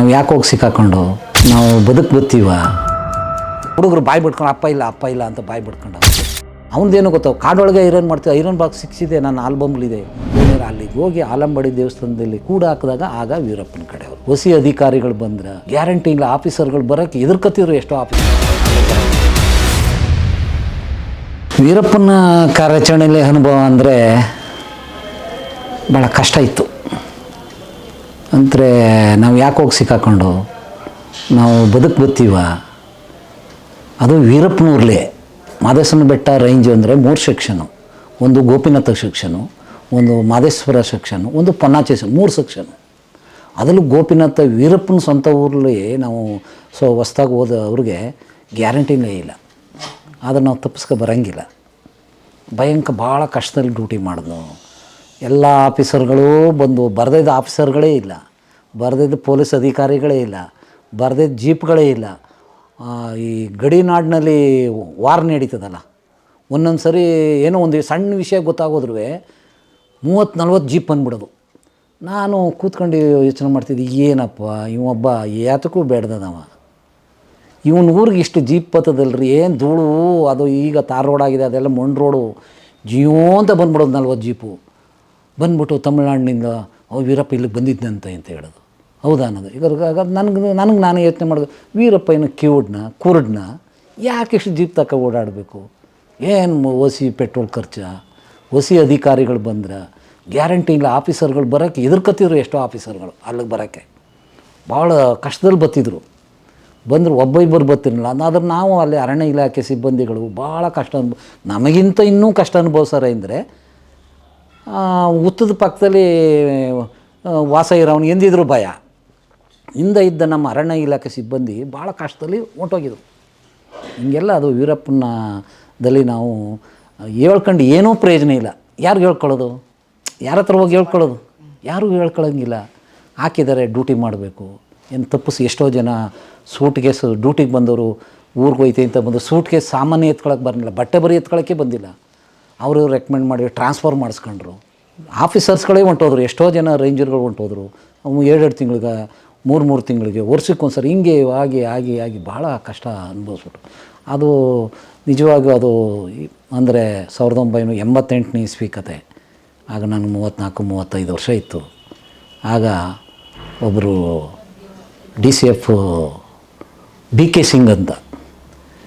ನಾವು ಯಾಕೆ ಹೋಗಿ ಸಿಕ್ಕಾಕೊಂಡು ನಾವು ಬದುಕು ಬತ್ತೀವ ಹುಡುಗರು ಬಾಯಿ ಬಿಟ್ಕೊಂಡು ಅಪ್ಪ ಇಲ್ಲ ಅಪ್ಪ ಇಲ್ಲ ಅಂತ ಬಾಯಿ ಬಿಟ್ಕೊಂಡು. ಅವನದೇನು ಗೊತ್ತಾವ ಕಾಡೊಳಗೆ ಐರನ್ ಮಾಡ್ತೀವಿ ಐರನ್ ಬಾಕ್ಸ್ ಸಿಕ್ಸಿದೆ ನನ್ನ ಆಲ್ಬಮ್ಲಿದೆ ಅಲ್ಲಿಗೆ ಹೋಗಿ ಆಲಂಬಡಿ ದೇವಸ್ಥಾನದಲ್ಲಿ ಕೂಡ ಹಾಕಿದಾಗ ಆಗ ವೀರಪ್ಪನ ಕಡೆಯವರು. ಹೊಸಿ ಅಧಿಕಾರಿಗಳು ಬಂದ್ರೆ, ಗ್ಯಾರಂಟಿ ಇಲ್ಲ ಆಫೀಸರ್ಗಳು ಬರೋಕ್ಕೆ ಎದುರ್ಕತ್ತಿದ್ರು ಎಷ್ಟೋ ಆಫೀಸರ್ ವೀರಪ್ಪನ ಕಾರ್ಯಾಚರಣೆಯಲ್ಲಿ ಅನುಭವ ಅಂದರೆ ಭಾಳ ಕಷ್ಟ ಇತ್ತು. ಅಂದರೆ ನಾವು ಯಾಕೆ ಹೋಗಿ ಸಿಕ್ಕಾಕೊಂಡು? ನಾವು ಬದುಕು ಬತ್ತೀವ? ಅದು ವೀರಪ್ಪನೂರ್ಲೆ ಮಾದೇಶ್ವರನ ಬೆಟ್ಟ ರೇಂಜ್ ಅಂದರೆ ಮೂರು ಸೆಕ್ಷನು ಒಂದು ಗೋಪಿನಾಥ ಸೆಕ್ಷನು ಒಂದು ಮಾದೇಶ್ವರ ಸೆಕ್ಷನು ಒಂದು ಪೊನ್ನಾಚೆ ಮೂರು ಸೆಕ್ಷನು ಅದರಲ್ಲೂ ಗೋಪಿನಾಥ, ವೀರಪ್ಪನ ಸ್ವಂತ ಊರಲ್ಲಿ ನಾವು ಸೊ ಹೊಸ್ದಾಗಿ ಹೋದ ಅವ್ರಿಗೆ ಗ್ಯಾರಂಟಿನೇ ಇಲ್ಲ. ಆದರೆ ನಾವು ತಪ್ಪಿಸ್ಕೊ ಬರೋಂಗಿಲ್ಲ. ಭಯಂಕರ ಭಾಳ ಕಷ್ಟದಲ್ಲಿ ಡ್ಯೂಟಿ ಮಾಡಿದ್ನು. ಎಲ್ಲ ಆಫೀಸರ್ಗಳು ಬಂದು ಬರೆದಿದ್ದ ಆಫೀಸರ್ಗಳೇ ಇಲ್ಲ. ಬರೆದಿದ್ದ ಪೊಲೀಸ್ ಅಧಿಕಾರಿಗಳೇ ಇಲ್ಲ, ಬರೆದಿದ್ದ ಜೀಪ್ಗಳೇ ಇಲ್ಲ. ಈ ಗಡಿನಾಡಿನಲ್ಲಿ ವಾರ್ ನಡೀತದಲ್ಲ. ಒಂದೊಂದು ಸರಿ ಏನೋ ಒಂದು ಸಣ್ಣ ವಿಷಯ ಗೊತ್ತಾಗೋದ್ರೂ ಮೂವತ್ತು ನಲ್ವತ್ತು ಜೀಪ್ ಬಂದ್ಬಿಡೋದು. ನಾನು ಕೂತ್ಕೊಂಡು ಯೋಚನೆ ಮಾಡ್ತಿದ್ದೆ, ಏನಪ್ಪ ಇವೊಬ್ಬ ಯಾತಕ್ಕೂ ಬೇಡ್ದದವ. ಇವನ್ ಊರಿಗೆ ಇಷ್ಟು ಜೀಪ್ ಬತ್ತದಲ್ರಿ, ಏನು ಧೂಳು, ಅದು ಈಗ ತಾರ್ ರೋಡ್ ಆಗಿದೆ, ಅದೆಲ್ಲ ಮಣ್ಣು ರೋಡು, ಜೀವಂತ ಬಂದ್ಬಿಡೋದು ನಲ್ವತ್ತು ಜೀಪು. ಬಂದ್ಬಿಟ್ಟು ತಮಿಳ್ನಾಡಿನಿಂದ ಅವು ವೀರಪ್ಪ ಇಲ್ಲಿಗೆ ಬಂದಿದ್ದಂತೆ ಅಂತ ಹೇಳೋದು. ಹೌದಾ ಅನ್ನೋದು. ಈಗ ನನಗೆ ನನಗೆ ನಾನು ಯೋಚನೆ ಮಾಡೋದು. ವೀರಪ್ಪ ಏನು ಕಿವುಡ್ನ, ಕುರುಡ್ನ ಯಾಕೆ ಇಷ್ಟು ಜೀಪ್ ತಕ್ಕ ಓಡಾಡಬೇಕು? ಏನು ಒಸಿ ಪೆಟ್ರೋಲ್ ಖರ್ಚ? ಒಸಿ ಅಧಿಕಾರಿಗಳು ಬಂದ್ರೆ ಗ್ಯಾರಂಟಿ ಇಲ್ಲ ಆಫೀಸರ್ಗಳು ಬರೋಕ್ಕೆ ಎದುರ್ಕತ್ತಿದ್ರು ಎಷ್ಟೋ ಆಫೀಸರ್ಗಳು ಅಲ್ಲಿಗೆ ಬರೋಕ್ಕೆ. ಭಾಳ ಕಷ್ಟದಲ್ಲಿ ಬತ್ತಿದ್ರು. ಬಂದರು ಒಬ್ಬ ಇಬ್ಬರು ಬರ್ತಿರಲಿಲ್ಲ ಅದಾದ್ರೆ ನಾವು ಅಲ್ಲಿ ಅರಣ್ಯ ಇಲಾಖೆ ಸಿಬ್ಬಂದಿಗಳು ಭಾಳ ಕಷ್ಟ ಅನುಭವ ನಮಗಿಂತ ಇನ್ನೂ ಕಷ್ಟ ಅನುಭವಿಸ್ತಾರೆ ಅಂದರೆ ಉತ್ತದ ಪಕ್ಕದಲ್ಲಿ ವಾಸ ಇರೋನು ಎಂದಿದ್ರು ಭಯ. ಹಿಂದೆ ಇದ್ದ ನಮ್ಮ ಅರಣ್ಯ ಇಲಾಖೆ ಸಿಬ್ಬಂದಿ ಭಾಳ ಕಷ್ಟದಲ್ಲಿ ಹೊಂಟೋಗಿದ್ರು. ಹಿಂಗೆಲ್ಲ ಅದು ವೀರಪ್ಪನದಲ್ಲಿ ನಾವು ಹೇಳ್ಕೊಂಡು ಏನೂ ಪ್ರಯೋಜನ ಇಲ್ಲ. ಯಾರಿಗೆ ಹೇಳ್ಕೊಳ್ಳೋದು? ಯಾರ ಹತ್ರ ಹೋಗಿ ಹೇಳ್ಕೊಳ್ಳೋದು? ಯಾರೂ ಹೇಳ್ಕೊಳ್ಳೋಂಗಿಲ್ಲ ಹಾಕಿದ್ದಾರೆ ಡ್ಯೂಟಿ ಮಾಡಬೇಕು. ಏನು ತಪ್ಪಿಸಿ ಎಷ್ಟೋ ಜನ ಸೂಟ್ ಕೇಸು ಡ್ಯೂಟಿಗೆ ಬಂದವರು ಊರಿಗೆ ಹೋಯ್ತೆ ಅಂತ ಬಂದು ಸೂಟ್ ಸಾಮಾನ್ಯ ಎತ್ಕೊಳಕ್ಕೆ ಬರಲಿಲ್ಲ. ಬಟ್ಟೆ ಬರೀ ಎತ್ಕೊಳ್ಳೋಕ್ಕೆ ಬಂದಿಲ್ಲ. ಅವರು ರೆಕಮೆಂಡ್ ಮಾಡಿ ಟ್ರಾನ್ಸ್ಫರ್ ಮಾಡಿಸ್ಕೊಂಡ್ರು. ಆಫೀಸರ್ಸ್ಗಳೇ ಹೊಂಟೋದ್ರು, ಎಷ್ಟೋ ಜನ ರೇಂಜರ್ಗಳು ಹೊಂಟೋದ್ರು. ಅವು ಎರಡೆರಡು ತಿಂಗಳಿಗೆ, ಮೂರು ಮೂರು ತಿಂಗಳಿಗೆ, ವರ್ಷಕ್ಕೊಂದ್ಸರಿ ಹಿಂಗೆ ಆಗಿ ಆಗಿ ಆಗಿ ಭಾಳ ಕಷ್ಟ ಅನುಭವಿಸ್ಬಿಟ್ರು. ಅದು ನಿಜವಾಗೂ ಅದು ಅಂದರೆ ಸಾವಿರದ ಒಂಬೈನೂರ ಎಂಬತ್ತೆಂಟನೇ ಇಸ್ವಿ ಆಗ ನನಗೆ ಮೂವತ್ತ್ನಾಲ್ಕು ಮೂವತ್ತೈದು ವರ್ಷ ಇತ್ತು. ಆಗ ಒಬ್ಬರು D C F B K Singh ಅಂತ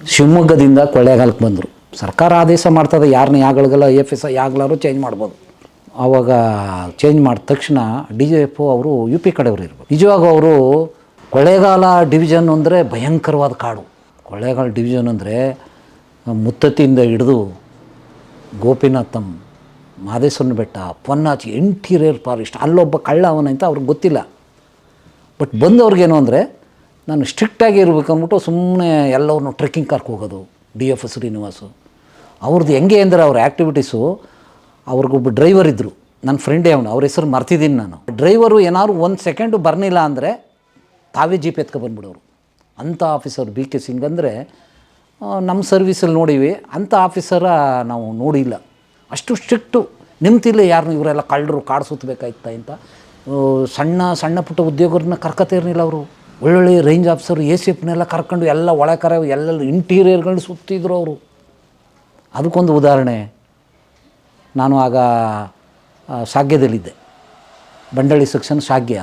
ಶಿವಮೊಗ್ಗದಿಂದ ಕೊಳ್ಳೇಗಾಲಕ್ಕೆ ಬಂದರು. ಸರ್ಕಾರ ಆದೇಶ ಮಾಡ್ತದೆ ಯಾರನ್ನ ಯಾಗಳಿಗೆಲ್ಲ ಎಫ್ ಎಸ್ ಐ ಯಾಗ್ಲಾರು ಚೇಂಜ್ ಮಾಡ್ಬೋದು. ಆವಾಗ ಚೇಂಜ್ ಮಾಡಿದ ತಕ್ಷಣ ಡಿ ಜೆ ಎಫ್ ಅವರು ಯು ಪಿ ಕಡೆಯವರು ಇರ್ಬೋದು ನಿಜವಾಗೂ ಅವರು ಕೊಳ್ಳೇಗಾಲ ಡಿವಿಷನ್ ಅಂದರೆ ಭಯಂಕರವಾದ ಕಾಡು. ಕೊಳ್ಳೇಗಾಲ ಡಿವಿಷನ್ ಅಂದರೆ ಮುತ್ತತ್ತಿಯಿಂದ ಹಿಡಿದು ಗೋಪಿನಾಥಂ, ಮಾದೇಶ್ವರನ ಬೆಟ್ಟ, ಪೊನ್ನಾಚಿ ಇಂಟೀರಿಯರ್ ಫಾರೆಸ್ಟ್ ಅಲ್ಲೊಬ್ಬ ಕಳ್ಳ ಅವನ ಅಂತ ಅವ್ರಿಗೆ ಗೊತ್ತಿಲ್ಲ. ಬಟ್ ಬಂದವ್ರಿಗೇನು ಅಂದರೆ ನಾನು ಸ್ಟ್ರಿಕ್ಟಾಗಿ ಇರಬೇಕು ಅಂದ್ಬಿಟ್ಟು ಸುಮ್ಮನೆ ಎಲ್ಲವನ್ನು ಟ್ರೆಕ್ಕಿಂಗ್ ಕಾರ್ಕ್ ಹೋಗೋದು ಡಿ ಎಫ್ ಶ್ರೀನಿವಾಸು. ಅವ್ರದ್ದು ಹೆಂಗೆ ಅಂದರೆ ಅವ್ರ ಆ್ಯಕ್ಟಿವಿಟೀಸು, ಅವ್ರಿಗೊಬ್ಬ ಡ್ರೈವರ್ ಇದ್ದರು ನನ್ನ ಫ್ರೆಂಡೇ ಅವನು, ಅವ್ರ ಹೆಸರು ಮರ್ತಿದ್ದೀನಿ ನಾನು. ಡ್ರೈವರು ಏನಾದ್ರು ಒಂದು ಸೆಕೆಂಡು ಬರ್ನಿಲ್ಲ ಅಂದರೆ ತಾವೇ ಜೀಪ್ ಎತ್ಕೊ ಬಂದ್ಬಿಡೋರು. ಅಂಥ ಆಫೀಸರ್ ಬಿ ಕೆ ಸಿಂಗ್ ಅಂದರೆ ನಮ್ಮ ಸರ್ವೀಸಲ್ಲಿ ನೋಡಿವಿ, ಅಂಥ ಆಫೀಸರ ನಾವು ನೋಡಿಲ್ಲ. ಅಷ್ಟು ಸ್ಟ್ರಿಕ್ಟು, ನಿಂತಿಲ್ಲ ಯಾರು ಇವರೆಲ್ಲ ಕಳ್ಳರು ಕಾಡು ಸುತ್ತಬೇಕಾಯ್ತ ಅಂತ. ಸಣ್ಣ ಸಣ್ಣ ಪುಟ್ಟ ಉದ್ಯೋಗರನ್ನ ಕರ್ಕತಿರ್ನಿಲ್ಲ ಅವರು. ಒಳ್ಳೊಳ್ಳೆ ರೇಂಜ್ ಆಫೀಸರು, ಎ ಸಿ ಎಫ್ನೆಲ್ಲ ಕರ್ಕೊಂಡು ಎಲ್ಲ ಒಳಕರ ಎಲ್ಲ ಇಂಟೀರಿಯರ್ಗಳು ಸುತ್ತಿದ್ರು ಅವರು. ಅದಕ್ಕೊಂದು ಉದಾಹರಣೆ. ನಾನು ಆಗ ಶಾಗ್ಯದಲ್ಲಿದ್ದೆ. ಬಂಡಳಿ ಸೆಕ್ಷನ್ ಶಾಗ್ಯ,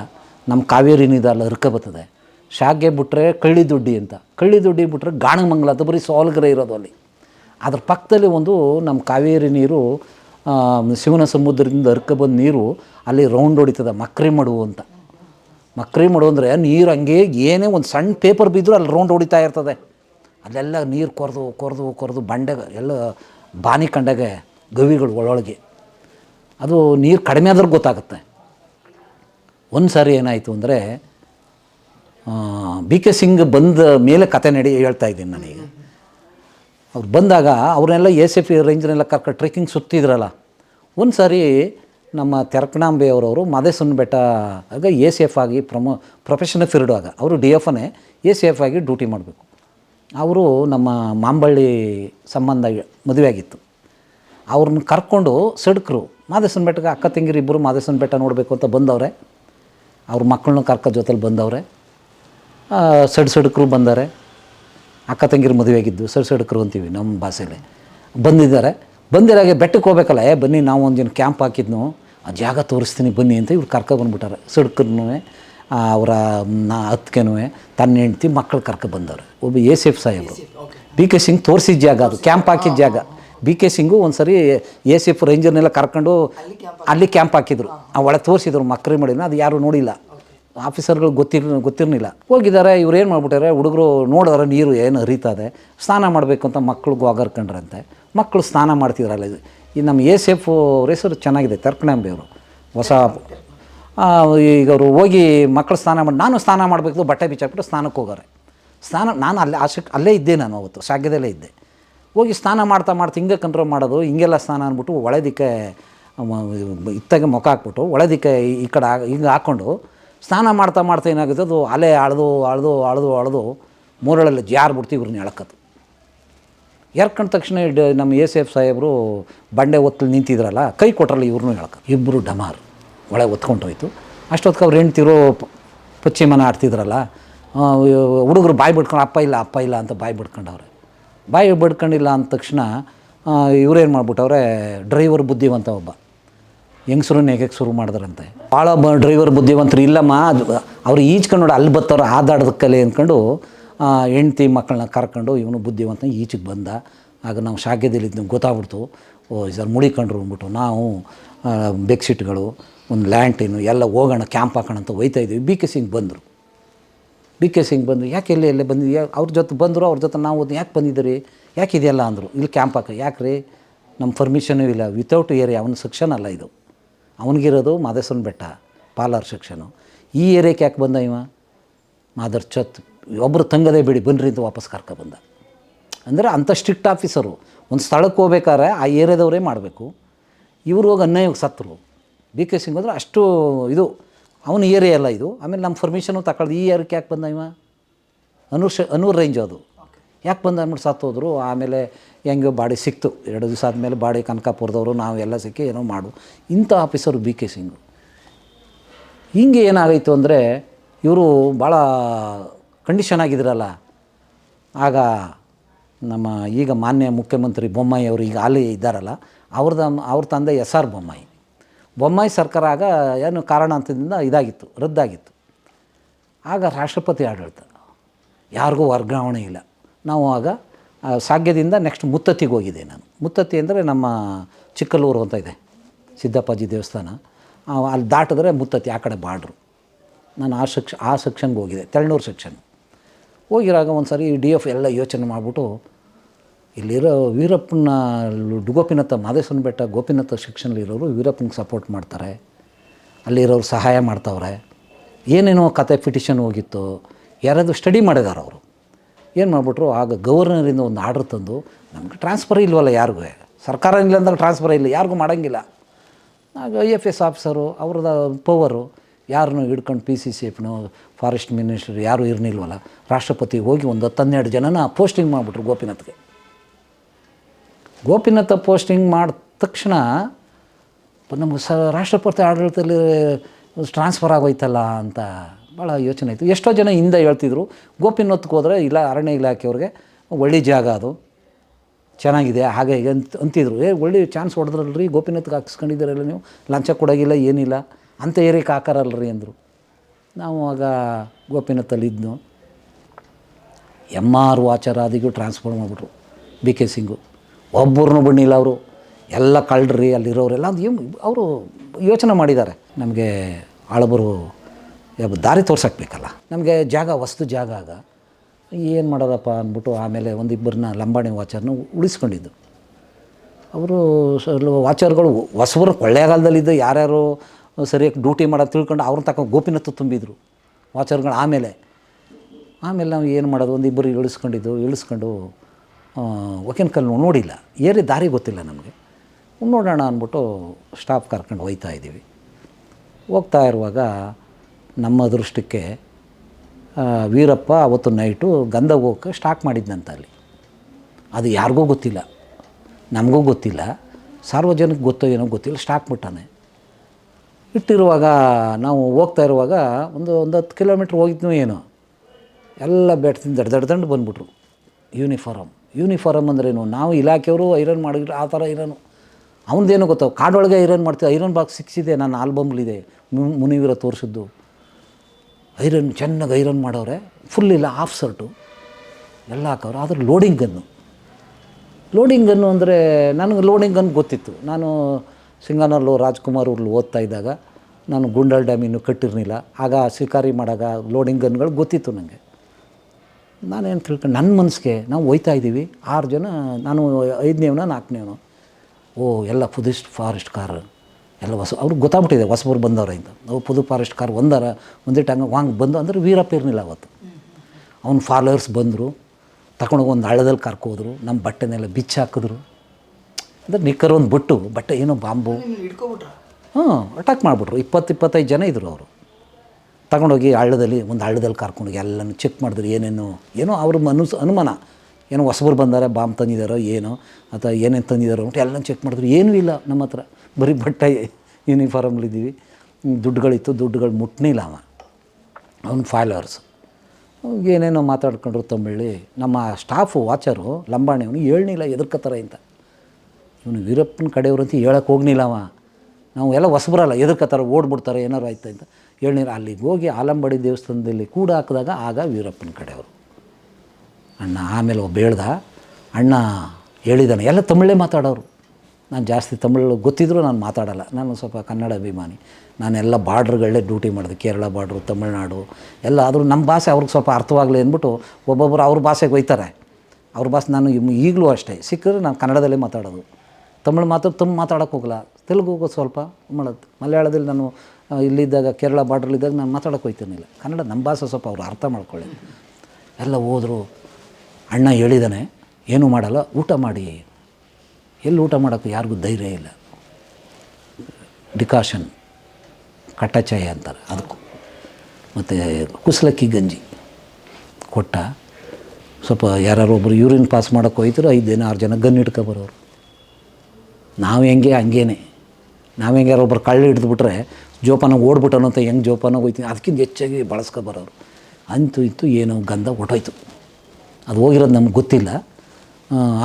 ನಮ್ಮ ಕಾವೇರಿ ನಿದಲ್ಲ ಹರ್ಕ ಬರ್ತದೆ. ಶಾಗ್ಯ ಬಿಟ್ಟರೆ ಕಳ್ಳಿ ದುಡ್ಡಿ ಅಂತ. ಕಳ್ಳಿ ದುಡ್ಡಿ ಬಿಟ್ಟರೆ ಗಾಣಮಂಗಲ ಅದು ಬರೀ ಸೋಲ್ಗರೆ ಇರೋದು ಅಲ್ಲಿ. ಅದ್ರ ಪಕ್ಕದಲ್ಲಿ ಒಂದು ನಮ್ಮ ಕಾವೇರಿ ನೀರು ಶಿವನ ಸಮುದ್ರದಿಂದ ಹರ್ಕ ಬಂದ ನೀರು ಅಲ್ಲಿ ರೌಂಡ್ ಹೊಡಿತದೆ, ಮಕ್ರಿ ಮಡು ಅಂತ. ಮಕ್ರಿ ಮಡು ಅಂದರೆ ನೀರು ಹಂಗೆ ಏನೇ ಒಂದು ಸಣ್ಣ ಪೇಪರ್ ಬಿದ್ದರೂ ಅಲ್ಲಿ ರೌಂಡ್ ಹೊಡಿತಾ ಇರ್ತದೆ. ಅಲ್ಲೆಲ್ಲ ನೀರು ಕೊರೆದು ಕೊರೆದು ಕೊರೆದು ಬಂಡೆಗೆ ಎಲ್ಲ ಬಾನಿ ಕಂಡಾಗೆ ಗವಿಗಳು ಒಳೊಳಗೆ. ಅದು ನೀರು ಕಡಿಮೆ ಆದ್ರೆ ಗೊತ್ತಾಗುತ್ತೆ. ಒಂದು ಸಾರಿ ಏನಾಯಿತು ಅಂದರೆ ಬಿ ಕೆ ಸಿಂಗ್ ಬಂದ ಮೇಲೆ ಕತೆ ನಡಿ ಹೇಳ್ತಾ ಇದ್ದೀನಿ ನನಗೆ. ಅವ್ರು ಬಂದಾಗ ಅವ್ರನ್ನೆಲ್ಲ ಎ ಸಿ ಎಫ್ ರೇಂಜ್ನೆಲ್ಲ ಕರ್ಕ ಟ್ರೆಕ್ಕಿಂಗ್ ಸುತ್ತಿದ್ರಲ್ಲ. ಒಂದು ಸಾರಿ ನಮ್ಮ ತೆರಕಣಾಂಬೆ ಅವರವರು ಮಾದೇಶ್ವರನ ಬೆಟ್ಟ ಆಗ ಎ ಸಿ ಎಫ್ ಆಗಿ ಪ್ರಮೋ ಪ್ರೊಫೆಷನಲ್ ಫೀಲ್ಡ್ ಆಗ. ಅವರು ಡಿ ಎಫ್ನೇ ಎ ಸಿ ಎಫ್ ಆಗಿ ಡ್ಯೂಟಿ ಮಾಡಬೇಕು. ಅವರು ನಮ್ಮ ಮಾಂಬಳ್ಳಿ ಸಂಬಂಧ ಮದುವೆ ಆಗಿತ್ತು ಅವ್ರನ್ನ ಕರ್ಕೊಂಡು ಸಡ್ಕರು ಮಾದೇಶ್ವರನ ಬೆಟ್ಟಕ್ಕೆ ಅಕ್ಕ ತಂಗಿರು ಇಬ್ಬರು ಮಾದೇಶ್ವರನ ಬೆಟ್ಟ ನೋಡಬೇಕು ಅಂತ ಬಂದವ್ರೆ. ಅವ್ರ ಮಕ್ಕಳನ್ನ ಕರ್ಕ ಜೊತೆಲಿ ಬಂದವ್ರೆ. ಸಡ್ ಸಡ್ಕರು ಬಂದಾರೆ. ಅಕ್ಕ ತಂಗಿರು ಮದುವೆ ಆಗಿದ್ದು ಸಡ್ ಸಡ್ಕರು ಅಂತೀವಿ ನಮ್ಮ ಭಾಷೆಯಲ್ಲಿ ಬಂದಿದ್ದಾರೆ. ಬಂದಿರಾಗೆ ಬೆಟ್ಟಕ್ಕೆ ಹೋಗ್ಬೇಕಲ್ಲ, ಏ ಬನ್ನಿ ನಾವು ಒಂದು ದಿನ ಕ್ಯಾಂಪ್ ಹಾಕಿದ್ನು, ಆ ಜಾಗ ತೋರಿಸ್ತೀನಿ, ಬನ್ನಿ ಅಂತ ಇವ್ರು ಕರ್ಕೊಬಂದ್ಬಿಟ್ಟಾರೆ ಸಡ್ಕರ್ನೂ ಅವರ ನಾ ಹತ್ಕೆನೂ ತನ್ನ ಹೆಂಡ್ತಿ ಮಕ್ಕಳು ಕರ್ಕೊ ಬಂದವರು. ಒಬ್ಬ ಎ ಸಿ ಎಫ್ ಸಾಹೇಬರು ಬಿ ಕೆ ಸಿಂಗ್ ತೋರಿಸಿದ ಜಾಗ ಅದು ಕ್ಯಾಂಪ್ ಹಾಕಿದ ಜಾಗ. ಬಿ ಕೆ ಸಿಂಗು ಒಂದು ಸರಿ ಎ ಸಿ ಎಫ್ ರೇಂಜರ್ನೆಲ್ಲ ಕರ್ಕೊಂಡು ಅಲ್ಲಿ ಕ್ಯಾಂಪ್ ಹಾಕಿದ್ರು. ಆ ಒಳಗೆ ತೋರಿಸಿದ್ರು ಮಕ್ಕಳು ಮಾಡಿದ್ರು ಅದು ಯಾರೂ ನೋಡಿಲ್ಲ. ಆಫೀಸರ್ಗಳು ಗೊತ್ತಿರ ಗೊತ್ತಿರಲಿಲ್ಲ. ಹೋಗಿದ್ದಾರೆ ಇವ್ರು ಏನು ಮಾಡ್ಬಿಟ್ಟಾರೆ ಹುಡುಗರು ನೋಡಿದ್ರೆ ನೀರು ಏನು ಹರಿತದೆ. ಸ್ನಾನ ಮಾಡಬೇಕು ಅಂತ ಮಕ್ಕಳು ಗೋಗರ್ಕೊಂಡ್ರಂತೆ. ಮಕ್ಕಳು ಸ್ನಾನ ಮಾಡ್ತಿದ್ರಲ್ಲ ಇದು. ಈ ನಮ್ಮ ಎ ಸಿ ಎಫ್ ಅವ್ರ ಹೆಸರು ಚೆನ್ನಾಗಿದೆ ತರ್ಕಣಂಬಿ ಅವರು. ಹೊಸ ಈಗ ಅವರು ಹೋಗಿ ಮಕ್ಕಳು ಸ್ನಾನ ಮಾಡಿ, ನಾನು ಸ್ನಾನ ಮಾಡಬೇಕು, ಬಟ್ಟೆ ಬಿಚ್ಚಾಕ್ಬಿಟ್ಟು ಸ್ನಾನಕ್ಕೆ ಹೋಗೋರೆ. ಸ್ನಾನ, ನಾನು ಅಲ್ಲೇ ಆಶಕ್ ಅಲ್ಲೇ ಇದ್ದೆ ನಾನು ಅವತ್ತು, ಶಾಗ್ಯದಲ್ಲೇ ಇದ್ದೆ. ಹೋಗಿ ಸ್ನಾನ ಮಾಡ್ತಾ ಮಾಡ್ತಾ ಹಿಂಗೆ ಕಂಟ್ರೋಲ್ ಮಾಡೋದು, ಹಿಂಗೆಲ್ಲ ಸ್ನಾನ ಅಂದ್ಬಿಟ್ಟು ಒಳದಿಕ್ಕೆ ಇತ್ತಾಗೆ ಮುಖ ಹಾಕ್ಬಿಟ್ಟು, ಒಳದಿಕ್ಕೆ ಈ ಕಡೆ ಹಿಂಗೆ ಹಾಕ್ಕೊಂಡು ಸ್ನಾನ ಮಾಡ್ತಾ ಮಾಡ್ತಾ ಏನಾಗುತ್ತೆ, ಅದು ಅಲೆ ಅಳ್ದು ಅಳ್ದು ಅಳ್ದು ಅಳ್ದು ಮೂರಳಲ್ಲಿ ಜಾರ್ಬಿಡ್ತು ಇವ್ರನ್ನ ಎಳ್ಕತ್ತು ಎರ್ಕೊಂಡ ತಕ್ಷಣ ನಮ್ಮ ಎ ಸಿ ಎಫ್ ಸಾಹೇಬರು ಬಂಡೆ ಒತ್ತಲು ನಿಂತಿದ್ರಲ್ಲ, ಕೈ ಕೊಟ್ರಲ್ಲ ಇವ್ರನ್ನೂ ಎಳ್ಕ ಇಬ್ಬರು ಡಮಾರ್. ಒಳಗೆ ಒತ್ಕೊಂಡೋಯ್ತು ಅಷ್ಟೊತ್ತಿಗೆ ಅವ್ರು ಹೆಣ್ತಿರೋ ಪಶ್ಚಿಮನ ಆಡ್ತಿದ್ರಲ್ಲ ಹುಡುಗರು ಬಾಯಿ ಬಿಡ್ಕೊಂಡು ಅಪ್ಪ ಇಲ್ಲ ಅಪ್ಪ ಇಲ್ಲ ಅಂತ ಬಾಯಿ ಬಿಡ್ಕೊಂಡವ್ರೆ ಬಾಯಿ ಬಿಡ್ಕೊಂಡಿಲ್ಲ ಅಂದ ತಕ್ಷಣ ಇವ್ರೇನು ಮಾಡ್ಬಿಟ್ಟವ್ರೆ, ಡ್ರೈವರ್ ಬುದ್ಧಿವಂತ ಒಬ್ಬ. ಹೆಂಗಸರು ನೆಗೆಗೆ ಶುರು ಮಾಡಿದ್ರಂತೆ. ಭಾಳ ಬ, ಡ್ರೈವರ್ ಬುದ್ಧಿವಂತರು, ಇಲ್ಲಮ್ಮ, ಅದು, ಅವ್ರು ಈಜ್ಕೊಂಡು ನೋಡಿ, ಅಲ್ಲಿ ಬತ್ತವ್ರು ಆ ದಾಡದ ಕಲೆ ಅಂದ್ಕೊಂಡು ಹೆಂಡ್ತಿ ಮಕ್ಕಳನ್ನ ಕರ್ಕೊಂಡು ಇವನು ಬುದ್ಧಿವಂತ ಈಚಿಗೆ ಬಂದ. ಆಗ ನಾವು ಶಾಗ್ಯದಲ್ಲಿದ್ದು ಗೊತ್ತಾಗ್ಬಿಡ್ತು. ಓ ಸರ್ ಮುಡಿಕೊಂಡ್ರು ಅಂದ್ಬಿಟ್ಟು ನಾವು ಬೆಡ್ಶೀಟ್ಗಳು ಒಂದು ಲ್ಯಾಂಟಿನು ಎಲ್ಲ ಹೋಗೋಣ, ಕ್ಯಾಂಪ್ ಹಾಕೋಣ ಅಂತ ಹೋಯ್ತಾ ಇದ್ವಿ. ಬಿ ಕೆ ಸಿಂಗ್ ಬಂದರು. ಬಿ ಕೆ ಸಿಂಗ್ ಬಂದು ಯಾಕೆ ಎಲ್ಲಿ ಎಲ್ಲೇ ಬಂದಿದ್ವಿ ಯಾ ಅವ್ರ ಜೊತೆ ಬಂದರು, ಅವ್ರ ಜೊತೆ ನಾವು ಯಾಕೆ ಬಂದಿದ್ದೀರಿ? ಯಾಕೆ ಇದೆಯಲ್ಲ? ಅಂದರು. ಇಲ್ಲಿ ಕ್ಯಾಂಪ್ ಹಾಕ. ಯಾಕೆ ರೀ ನಮ್ಮ ಪರ್ಮಿಷನೂ ಇಲ್ಲ. ವಿತೌಟ್ ಏರಿಯಾ ಅವನ ಸೆಕ್ಷನ್ ಅಲ್ಲ ಇದು. ಅವನಿಗಿರೋದು ಮಾದೇಶ್ವರನ ಬೆಟ್ಟ, ಪಾಲಾರ್ ಸೆಕ್ಷನು ಈ ಏರಿಯಾಕ್ಕೆ ಯಾಕೆ ಬಂದ ಇವ? ಮಾದರ್ ಚತ್ ಒಬ್ಬರು ತಂಗದೇ ಬಿಡಿ ಬನ್ನಿರಿ ಅಂತ ವಾಪಸ್ ಕರ್ಕೊ ಬಂದ. ಅಂದರೆ ಅಂಥ ಸ್ಟ್ರಿಕ್ಟ್ ಆಫೀಸರು ಒಂದು ಸ್ಥಳಕ್ಕೆ ಹೋಗ್ಬೇಕಾದ್ರೆ ಆ ಏರಿಯಾದವರೇ ಮಾಡಬೇಕು. ಇವರು ಹೋಗಿ ಅನ್ಯಾಯವಾಗಿ ಸತ್ತರು. ಬಿ ಕೆ ಸಿಂಗ್ ಅಂದ್ರೆ ಅಷ್ಟು ಇದು, ಅವನ ಏರಿಯಾ ಅಲ್ಲ ಇದು. ಆಮೇಲೆ ನಮ್ಮ ಫರ್ಮಿಷನು ತಗೊಳ್ದು, ಈ ಏರಿಯಾಕ್ಕೆ ಯಾಕೆ ಬಂದ ಇವ? ಅನೂರ್ ಶ ಅನೂರ್ ರೇಂಜ್ ಅದು. ಯಾಕೆ ಬಂದ ಅಂದ್ಬಿಟ್ಟು ಸತ್ತೋದ್ರು ಆಮೇಲೆ ಹೆಂಗೆ ಬಾಡಿ ಸಿಕ್ತು. ಎರಡು ದಿವಸ ಆದಮೇಲೆ ಬಾಡಿ ಕನಕಾಪುರದವರು ನಾವೆಲ್ಲ ಸಿಕ್ಕಿ ಏನೋ ಮಾಡು. ಇಂಥ ಆಫೀಸರು ಬಿ ಕೆ ಸಿಂಗು. ಹಿಂಗೆ ಏನಾಗೈತು ಅಂದರೆ, ಇವರು ಭಾಳ ಕಂಡೀಷನ್ ಆಗಿದ್ರಲ್ಲ. ಆಗ ನಮ್ಮ ಈಗ ಮಾನ್ಯ ಮುಖ್ಯಮಂತ್ರಿ ಬೊಮ್ಮಾಯಿ ಅವರು ಈಗ ಅಲ್ಲಿ ಇದ್ದಾರಲ್ಲ ಅವ್ರದ್ದು ಅವ್ರ ತಂದೆ ಎಸ್ ಆರ್ ಬೊಮ್ಮಾಯಿ. ಬೊಮ್ಮಾಯಿ ಸರ್ಕಾರ ಆಗ ಏನು ಕಾರಣಾಂತರದಿಂದ ಇದಾಗಿತ್ತು, ರದ್ದಾಗಿತ್ತು. ಆಗ ರಾಷ್ಟ್ರಪತಿ ಆಡಳಿತ, ಯಾರಿಗೂ ವರ್ಗಾವಣೆ ಇಲ್ಲ. ನಾವು ಆಗ ಸಾಗ್ಯದಿಂದ ನೆಕ್ಸ್ಟ್ ಮುತ್ತತ್ತಿಗೆ ಹೋಗಿದ್ದೆ ನಾನು. ಮುತ್ತತ್ತಿ ಅಂದರೆ ನಮ್ಮ ಚಿಕ್ಕಲ್ಲೂರು ಅಂತ ಇದೆ, ಸಿದ್ದಪ್ಪಾಜಿ ದೇವಸ್ಥಾನ. ಅಲ್ಲಿ ದಾಟಿದ್ರೆ ಮುತ್ತತ್ತಿ ಆ ಕಡೆ ಬಾರ್ಡ್ರು. ನಾನು ಆ ಸೆಕ್ಷ, ಆ ಸೆಕ್ಷನ್ಗೆ ಹೋಗಿದ್ದೆ ತೆಳ್ನೂರು ಸೆಕ್ಷನ್ ಹೋಗಿರಾಗ ಒಂದು ಸಾರಿ ಡಿ ಎಫ್ ಎಲ್ಲ ಯೋಚನೆ ಮಾಡಿಬಿಟ್ಟು ಇಲ್ಲಿರೋ ವೀರಪ್ಪನ ಗೋಪಿನಾಥ ಮಾದೇಶ್ವರನ ಬೆಟ್ಟ ಗೋಪಿನಾಥ ಸೆಕ್ಷನ್ಲಿರೋರು ವೀರಪ್ಪನಿಗೆ ಸಪೋರ್ಟ್ ಮಾಡ್ತಾರೆ. ಅಲ್ಲಿರೋರು ಸಹಾಯ ಮಾಡ್ತವ್ರೆ. ಏನೇನೋ ಕತೆ ಪಿಟಿಷನ್ ಹೋಗಿತ್ತು, ಯಾರಾದರೂ ಸ್ಟಡಿ ಮಾಡಿದಾರೆ ಅವರು. ಏನು ಮಾಡಿಬಿಟ್ರು, ಆಗ ಗವರ್ನರಿಂದ ಒಂದು ಆರ್ಡ್ರ್ ತಂದು, ನಮ್ಗೆ ಟ್ರಾನ್ಸ್ಫರ್ ಇಲ್ವಲ್ಲ ಯಾರಿಗೂ, ಸರ್ಕಾರ ಇಲ್ಲ ಅಂದಾಗ ಟ್ರಾನ್ಸ್ಫರ್ ಇಲ್ಲ, ಯಾರಿಗೂ ಮಾಡೋಂಗಿಲ್ಲ. ಆಗ ಐ ಎಫ್ ಎಸ್ ಆಫೀಸರು, ಅವ್ರದ ಪವರು, ಯಾರನ್ನು ಹಿಡ್ಕೊಂಡು ಪಿ ಸಿ ಸಿ ಎಫ್ನೋ, ಫಾರೆಸ್ಟ್ ಮಿನಿಸ್ಟರ್ ಯಾರೂ ಇರಲಿಲ್ವಲ್ಲ ರಾಷ್ಟ್ರಪತಿ ಹೋಗಿ ಒಂದು ಹತ್ತು ಹನ್ನೆರಡು ಜನನ ಪೋಸ್ಟಿಂಗ್ ಮಾಡಿಬಿಟ್ರು ಗೋಪಿನಾಥ್ಗೆ ಗೋಪಿನಾಥ ಪೋಸ್ಟಿಂಗ್ ಮಾಡಿದ ತಕ್ಷಣ ನಮ್ಮ ಸ ರಾಷ್ಟ್ರಪತಿ ಆಡಳಿತದಲ್ಲಿ ಟ್ರಾನ್ಸ್ಫರ್ ಆಗೋಯ್ತಲ್ಲ ಅಂತ ಭಾಳ ಯೋಚನೆ ಆಯಿತು. ಎಷ್ಟೋ ಜನ ಹಿಂದೆ ಹೇಳ್ತಿದ್ರು, ಗೋಪಿನಾಥ್ಗೆ ಹೋದರೆ ಇಲ್ಲ, ಅರಣ್ಯ ಇಲಾಖೆಯವ್ರಿಗೆ ಒಳ್ಳೆ ಜಾಗ ಅದು, ಚೆನ್ನಾಗಿದೆ, ಹಾಗೆ ಹೀಗೆ ಅಂತ ಅಂತಿದ್ರು. ಏ, ಒಳ್ಳೆ ಚಾನ್ಸ್ ಹೊಡೆದ್ರಲ್ರಿ, ಗೋಪಿನಾಥ್ಗೆ ಹಾಕ್ಸ್ಕೊಂಡಿದ್ದೀರಲ್ಲ ನೀವು, ಲಂಚ ಕೊಡೋಗಿಲ್ಲ, ಏನಿಲ್ಲ, ಅಂತ ಏರಿಕೆ ಹಾಕಾರಲ್ರಿ ಅಂದರು. ನಾವು ಆಗ ಗೋಪಿನಾಥಲ್ಲಿ ಇದ್ನು. ಎಂ ಆರ್ ವಾಚರಾದಿಗೂ ಟ್ರಾನ್ಸ್ಫರ್ ಮಾಡಿಬಿಟ್ರು, ಬಿ ಕೆ ಸಿಂಗು. ಒಬ್ಬರನ್ನೂ ಬಣ್ಣಿಲ್ಲ ಅವರು. ಎಲ್ಲ ಕಳ್ಳರಿ ಅಲ್ಲಿರೋರೆಲ್ಲ ಅದು ಏನು ಅವರು ಯೋಚನೆ ಮಾಡಿದ್ದಾರೆ. ನಮಗೆ ಆಳಬರು ದಾರಿ ತೋರ್ಸಕ್ಕೆ ಬೇಕಲ್ಲ ನಮಗೆ ಜಾಗ, ವಸ್ತು ಜಾಗ ಆಗ ಏನು ಮಾಡೋದಪ್ಪ ಅಂದ್ಬಿಟ್ಟು ಆಮೇಲೆ ಒಂದಿಬ್ಬರನ್ನ ಲಂಬಾಣಿ ವಾಚರ್ನ ಉಳಿಸ್ಕೊಂಡಿದ್ದು. ಅವರು ವಾಚರ್ಗಳು ಹೊಸಬರು ಕೊಳ್ಳೇಗಾಲದಲ್ಲಿದ್ದು ಯಾರ್ಯಾರು ಸರಿಯಾಗಿ ಡ್ಯೂಟಿ ಮಾಡೋದು ತಿಳ್ಕೊಂಡು ಅವ್ರನ್ನ ತಗೊಂಡು ಗೋಪಿನತ್ವ ತುಂಬಿದ್ರು. ವಾಚರ್ಗಳು ಆಮೇಲೆ. ಆಮೇಲೆ ನಾವು ಏನು ಮಾಡೋದು? ಒಂದಿಬ್ಬರು ಇಳಿಸ್ಕೊಂಡಿದ್ದು, ಇಳಿಸ್ಕೊಂಡು ಕಲ್ಲು ನೋಡಿಲ್ಲ. ಏರಿ ದಾರಿ ಗೊತ್ತಿಲ್ಲ ನಮಗೆ. ನೋಡೋಣ ಅಂದ್ಬಿಟ್ಟು ಸ್ಟಾಪ್ ಕರ್ಕೊಂಡು ಹೋಗ್ತಾ ಇದ್ದೀವಿ. ಹೋಗ್ತಾ ಇರುವಾಗ ನಮ್ಮ ಅದೃಷ್ಟಕ್ಕೆ ವೀರಪ್ಪ ಅವತ್ತು ನೈಟು ಗಂಧ ಹೋಗಕ್ಕೆ ಸ್ಟಾಕ್ ಮಾಡಿದ್ನಂತ ಅಲ್ಲಿ. ಅದು ಯಾರಿಗೂ ಗೊತ್ತಿಲ್ಲ. ನಮಗೂ ಗೊತ್ತಿಲ್ಲ. ಸಾರ್ವಜನಿಕ ಗೊತ್ತೋ ಏನೋ ಗೊತ್ತಿಲ್ಲ, ಸ್ಟಾಕ್ ಬಿಟ್ಟಾನೆ ಇಟ್ಟಿರುವಾಗ, ನಾವು ಹೋಗ್ತಾ ಇರುವಾಗ ಒಂದು ಒಂದು ಹತ್ತು ಕಿಲೋಮೀಟ್ರ್ ಹೋಗಿದ್ನೋ ಏನೋ. ಎಲ್ಲ ಬೆಟ್ಟದಿಂದ ದಂಡು ಬಂದ್ಬಿಟ್ರು. ಯೂನಿಫಾರಮ್. ಯೂನಿಫಾರಮ್ ಅಂದ್ರೇನು? ನಾವು ಇಲಾಖೆಯವರು ಐರನ್ ಮಾಡಿದ್ರು ಆ ಥರ ಐರನು. ಅವನದೇನು ಗೊತ್ತ? ಕಾಡೊಳಗೆ ಐರನ್ ಮಾಡ್ತೀವಿ ಐರನ್ ಬಾಕ್ಸ್ ಸಿಕ್ಸಿದೆ, ನನ್ನ ಆಲ್ಬಮ್ಲಿದೆ ಮುನಿವೀರ ತೋರಿಸಿದ್ದು. ಐರನ್, ಚೆನ್ನಾಗಿ ಐರನ್ ಮಾಡೋರೆ ಫುಲ್ ಇಲ್ಲ ಹಾಫ್ ಶರ್ಟು ಎಲ್ಲ ಹಾಕೋರು ಆದರೆ ಲೋಡಿಂಗ್ ಗನ್ನು ಲೋಡಿಂಗ್ ಗನ್ನು ಅಂದರೆ ನನಗೆ ಲೋಡಿಂಗ್ ಗನ್ ಗೊತ್ತಿತ್ತು. ನಾನು ಸಿಂಗಾನಲ್ಲೂ ರಾಜ್ಕುಮಾರ್ ಊರಲ್ಲಿ ಓದ್ತಾ ಇದ್ದಾಗ, ನಾನು ಗುಂಡಲ್ ಡ್ಯಾಮ್ ಇನ್ನೂ ಕಟ್ಟಿರಲಿಲ್ಲ. ಆಗ ಶಿಕಾರಿ ಮಾಡಾಗ ಲೋಡಿಂಗ್ ಗನ್ಗಳು ಗೊತ್ತಿತ್ತು ನನಗೆ ನಾನೇನು ತಿಳ್ಕೊಂಡು ನನ್ನ ಮನಸ್ಸಿಗೆ ನಾವು ಹೋಯ್ತಾ ಇದ್ದೀವಿ ಆರು ಜನ ನಾನು ಐದನೇವನ ನಾಲ್ಕನೇವನು. ಓ ಎಲ್ಲ ಪುದಿಸ್ಟ್ ಫಾರೆಸ್ಟ್ ಕಾರ್ ಎಲ್ಲ ಹೊಸ ಅವ್ರಿಗೆ ಗೊತ್ತಾಗ್ಬಿಟ್ಟಿದೆ ಹೊಸಬರು ಬಂದವ್ರ ಅಂತ. ಅವು ಪುದು ಫಾರೆಸ್ಟ್ ಕಾರ್ ಒಂದಾರ ಒಂದೇ ಹಂಗೆ ವಾಂಗ್ ಬಂದು ಅಂದರೆ ವೀರಪ್ಪ ಇರಲಿಲ್ಲ ಅವತ್ತು. ಅವ್ನ ಫಾಲೋವರ್ಸ್ ಬಂದರು ತಗೊಂಡೋಗಿ ಒಂದು ಹಳ್ಳದಲ್ಲಿ ಕರ್ಕೋದ್ರು ನಮ್ಮ ಬಟ್ಟೆನೆಲ್ಲ ಬಿಚ್ಚಿ ಹಾಕಿದ್ರು. ಅಂದರೆ ನಿಕ್ಕರ್ ಒಂದು ಬಿಟ್ಟು ಬಟ್ಟೆ ಏನೋ ಬಾಂಬು. ಹಾಂ ಅಟ್ಯಾಕ್ ಮಾಡಿಬಿಟ್ರು. ಇಪ್ಪತ್ತು ಇಪ್ಪತ್ತೈದು ಜನ ಇದ್ದರು ಅವರು. ತಗೊಂಡೋಗಿ ಹಳ್ಳದಲ್ಲಿ ಒಂದು ಹಳ್ಳದಲ್ಲಿ ಕರ್ಕೊಂಡೋಗಿ ಎಲ್ಲನೂ ಚೆಕ್ ಮಾಡಿದ್ರು, ಏನೇನು, ಏನೋ ಅವ್ರ ಮನಸ್ಸು ಅನುಮಾನ. ಏನೋ ಹೊಸಬರು ಬಂದಾರೆ, ಬಾಂಬ್ ತಂದಿದ್ದಾರೋ, ಏನೋ, ಅಥವಾ ಏನೇನು ತಂದಿದ್ದಾರೋ ಅಂತ ಎಲ್ಲ ಚೆಕ್ ಮಾಡಿದ್ರು. ಏನೂ ಇಲ್ಲ ನಮ್ಮ ಹತ್ರ. ಬರೀ ಬಟ್ಟೆ ಯೂನಿಫಾರ್ಮ್ಲಿದ್ದೀವಿ ದುಡ್ಡುಗಳಿತ್ತು, ದುಡ್ಡುಗಳು ಮುಟ್ಟನಿಲ್ಲ ಅವ. ಅವ್ನ ಫಾಲೋವರ್ಸ್ ಏನೇನೋ ಮಾತಾಡ್ಕೊಂಡ್ರು ತಮಿಳಿ ನಮ್ಮ ಸ್ಟಾಫು ವಾಚರು ಲಂಬಾಣಿ ಅವನು ಹೇಳ್ನಿಲ್ಲ ಎದುರ್ಕೋತಾರೆ ಅಂತ. ಇವನು ವೀರಪ್ಪನ ಕಡೆಯವರು ಅಂತ ಹೇಳಕ್ಕೆ ಹೋಗ್ನಿಲ್ಲ ಅವ. ನಾವು ಎಲ್ಲ ಹೊಸಬರಲ್ಲ, ಎದುರ್ಕೋತಾರೆ, ಓಡ್ಬಿಡ್ತಾರೆ, ಏನಾರು ಆಯ್ತು ಅಂತ. ಹೇಳಿರ ಅಲ್ಲಿಗೆ ಹೋಗಿ ಆಲಂಬಡಿ ದೇವಸ್ಥಾನದಲ್ಲಿ ಕೂಡ ಹಾಕಿದಾಗ ಆಗ ವೀರಪ್ಪನ ಕಡೆಯವರು. ಅಣ್ಣ ಆಮೇಲೆ ಒಬ್ಬ ಹೇಳ್ದ, ಅಣ್ಣ, ಹೇಳಿದಾನೆ. ಎಲ್ಲ ತಮಿಳೇ ಮಾತಾಡೋರು. ನಾನು ಜಾಸ್ತಿ ತಮಿಳು ಗೊತ್ತಿದ್ರು ನಾನು ಮಾತಾಡಲ್ಲ. ನಾನು ಸ್ವಲ್ಪ ಕನ್ನಡ ಅಭಿಮಾನಿ. ನಾನೆಲ್ಲ ಬಾರ್ಡ್ರ್ಗಳೇ ಡ್ಯೂಟಿ ಮಾಡಿದೆ. ಕೇರಳ ಬಾರ್ಡ್ರು, ತಮಿಳ್ನಾಡು, ಎಲ್ಲ ಆದರೂ ನಮ್ಮ ಭಾಷೆ ಅವ್ರಿಗೆ ಸ್ವಲ್ಪ ಅರ್ಥವಾಗಲಿ ಅಂದ್ಬಿಟ್ಟು ಒಬ್ಬೊಬ್ಬರು ಅವ್ರ ಭಾಷೆಗೆ ಒಯ್ತಾರೆ. ಅವ್ರ ಭಾಷೆ ನಾನು ಈಗಲೂ ಅಷ್ಟೇ. ಸಿಕ್ಕಿದ್ರೆ ನಾನು ಕನ್ನಡದಲ್ಲೇ ಮಾತಾಡೋದು. ತಮಿಳು ಮಾತು ತುಂಬ ಮಾತಾಡೋಕ್ಕೆ ಹೋಗಲ್ಲ. ತೆಲುಗು ಸ್ವಲ್ಪ ಮಾಡೋದು ಮಲಯಾಳದಲ್ಲಿ ನಾನು ಇಲ್ಲಿದ್ದಾಗ ಕೇರಳ ಬಾರ್ಡ್ರಲ್ಲಿದ್ದಾಗ ನಾನು ಮಾತಾಡೋಕೆ ಹೋಗ್ತಿರ್ಲಿಲ್ಲ ಕನ್ನಡ ನಮ್ಮ ಭಾಷೆ ಸ್ವಲ್ಪ ಅವ್ರು ಅರ್ಥ ಮಾಡ್ಕೊಳ್ಳಿ. ಎಲ್ಲ ಹೋದರು, ಅಣ್ಣ ಹೇಳಿದಾನೆ, ಏನೂ ಮಾಡಲ್ಲ, ಊಟ ಮಾಡಿ. ಎಲ್ಲಿ ಊಟ ಮಾಡೋಕ್ಕೆ ಯಾರಿಗೂ ಧೈರ್ಯ ಇಲ್ಲ. ಡಿಕಾಷನ್ ಕಟ್ಟಚಾಯ ಅಂತಾರೆ ಅದಕ್ಕೂ. ಮತ್ತು ಕುಸಲಕ್ಕಿ ಗಂಜಿ ಕೊಟ್ಟ. ಸ್ವಲ್ಪ ಯಾರು ಒಬ್ಬರು ಯೂರಿನ್ ಪಾಸ್ ಮಾಡೋಕ್ಕೆ ಹೋಯ್ತಾರೆ ಐದು ಜನ, ಆರು ಜನ ಗನ್ ಹಿಡ್ಕೊ ಬರೋರು. ನಾವು ಹೆಂಗೆ, ಹಂಗೇನೆ. ನಾವು ಹೆಂಗೆ ಯಾರೊಬ್ಬರು ಕಳ್ಳು ಹಿಡಿದ್ಬಿಟ್ರೆ ಜೋಪಾನ ಓಡ್ಬಿಟ್ಟನು ಅಂತ ಹೆಂಗೆ ಜೋಪಾನ ಹೋಗ್ತೀನಿ ಅದಕ್ಕಿಂತ ಹೆಚ್ಚಾಗಿ ಬಳಸ್ಕೊ ಬರೋರು ಅಂತೂ ಇತ್ತು ಏನೋ ಗಂಧ ಹೊಟ್ಟೋಯ್ತು ಅದು ಹೋಗಿರೋದು ನಮ್ಗೆ ಗೊತ್ತಿಲ್ಲ.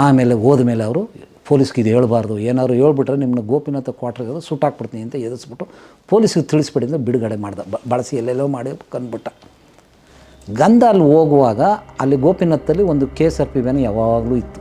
ಆಮೇಲೆ ಹೋದ ಮೇಲೆ ಅವರು ಪೊಲೀಸ್ಗೆ ಇದು ಹೇಳ್ಬಾರ್ದು. ಏನಾದ್ರು ಹೇಳ್ಬಿಟ್ರೆ ನಿಮ್ಮನ್ನ ಗೋಪಿನಾಥ ಕ್ವಾರ್ಟರ್ಗೆ ಸುಟ್ಟಾಕ್ಬಿಡ್ತೀನಿ ಅಂತ ಎದುರಿಸ್ಬಿಟ್ಟು ಪೊಲೀಸ್ಗೆ ತಿಳಿಸ್ಬಿಡಿದ ಅಂತ ಬಿಡುಗಡೆ ಮಾಡ್ದೆ. ಬಳಸಿ ಎಲ್ಲೆಲ್ಲೋ ಮಾಡಿ ಕಂದ್ಬಿಟ್ಟ ಗಂಧ ಅಲ್ಲಿ ಹೋಗುವಾಗ ಅಲ್ಲಿ ಗೋಪಿನಾಥಲ್ಲಿ ಒಂದು K S R P van ಯಾವಾಗಲೂ ಇತ್ತು.